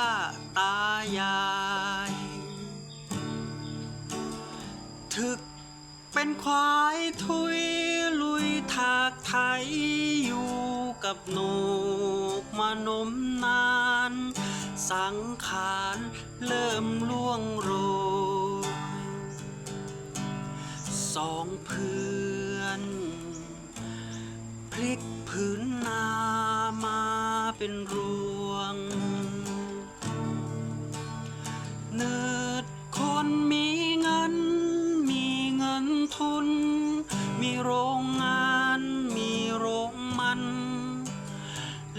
าตายายถึกเป็นควายทุยลุยถากไถอยู่กับนกมานมนาน สังขารเริ่มล่วงโรยสองเพื่อนพลิกพื้นนามาเป็นรู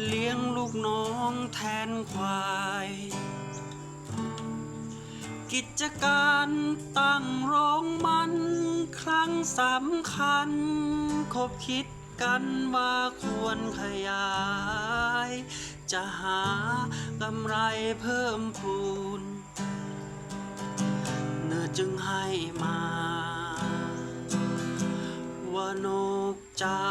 เลี้ยงลูกน้องแทนควาย กิจการตั้งโรงมัน ครั้งสำคัญ คบคิดกันว่าควรขยาย จะหากำไรเพิ่มพูน เนื้อจึงให้มา ว่านกจ๋า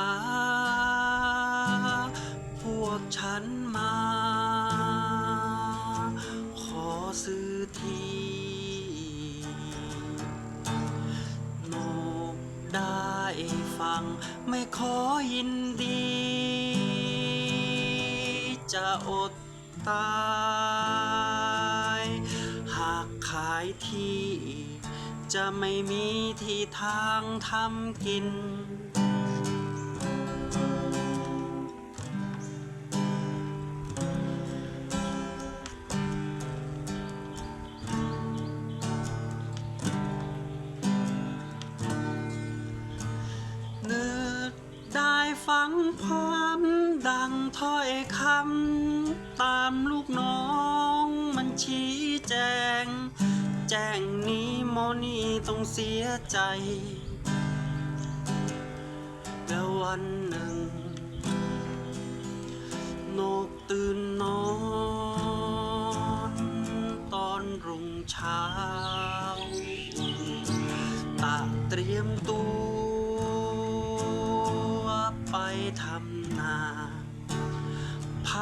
ังไม่ขอยินดี จะอดตาย หากขายที่ จะไม่มีที่ทางทำกิน ความดังถ้อยคำตามลูกน้องมันชี้แจง แจ้งนี้โมนี่ต้องเสียใจ แล้ววันหนึ่ง นกตื่น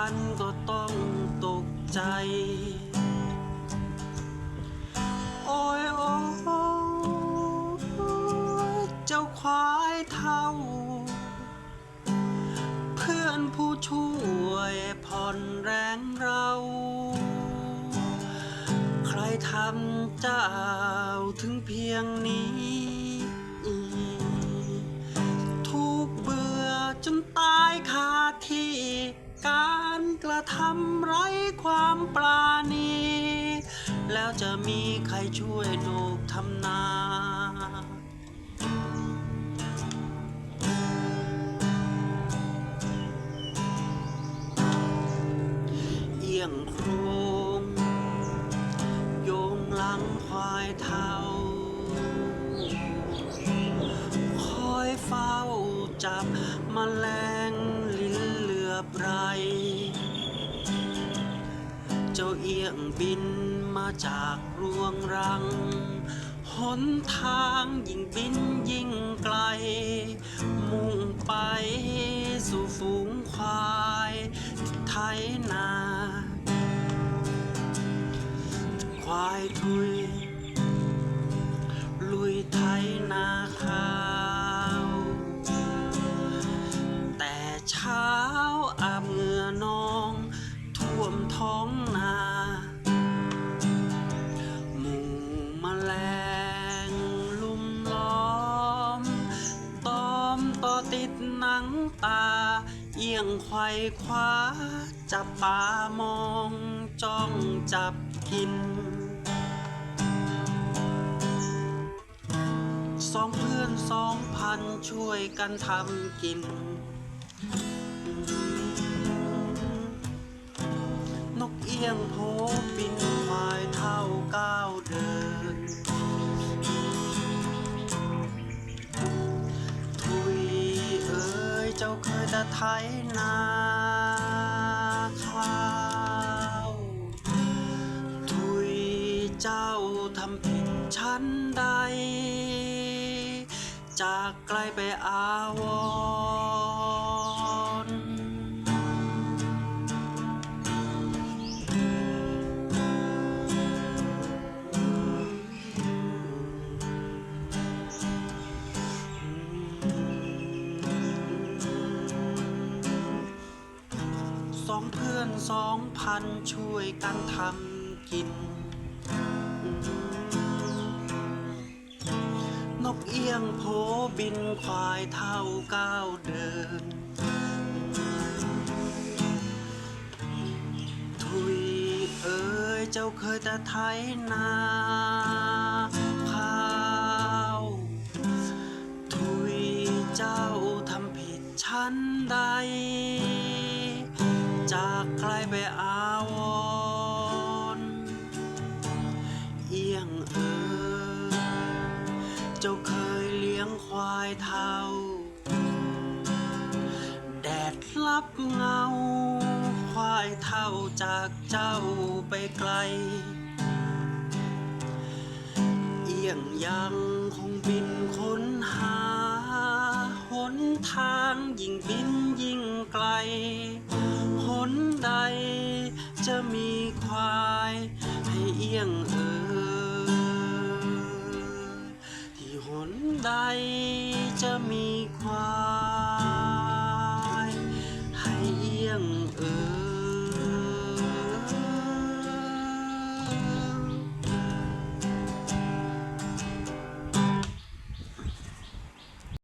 พันก็ต้องตกใจ โอ้ยโอ้ยเจ้าควายเท่า เพื่อนผู้ช่วยผ่อนแรงเรา ใครทำเจ้า ทำไร้ความปราณี แล้วจะมีใครช่วยลูกทำนาเอียงโครงโยงหลังควายเทาคอยเฝ้าจับมแมลงลิ้นเหลือบไร เจ้าเอียงบินมาจากรวงรัง หนทางยิ่งบินยิ่งไกล มุ่งไปสู่ฝูงควายไทยนา ควายทุย ลุยไทยนาข้าว แต่เช้าอาบเหงื่อนอง ท่วมท้องนา ยงไขว้คว้า จับปามองจ้องจับกิน สองเพื่อนสองพันช่วยกันทำกิน นกเอี้ยงโพบิน จ้าเคยแต่ไถนาข้าวทุยเจ้าทำผิดฉันนใด จากไกลไปอาวร สองเพื่อนสองพันช่วยกันทำกิน นกเอี้ยงโผบินควายเท่าก้าวเดิน ทุยเอ๋ยเจ้าเคยแต่ไถนาข้าวทุยเจ้าทำผิดชั้นใด จากใครไปอาวรเอียงเอ๋ยเจ้าเคยเลี้ยงควายเท่าแดดลับเงา ควายเท่าจากเจ้าไปไกล เอียงยังคงบินค้นหาหนทางยิ่งบินยิ่งไกล จะมีควายให้เอียงเออที่หนใดจะมี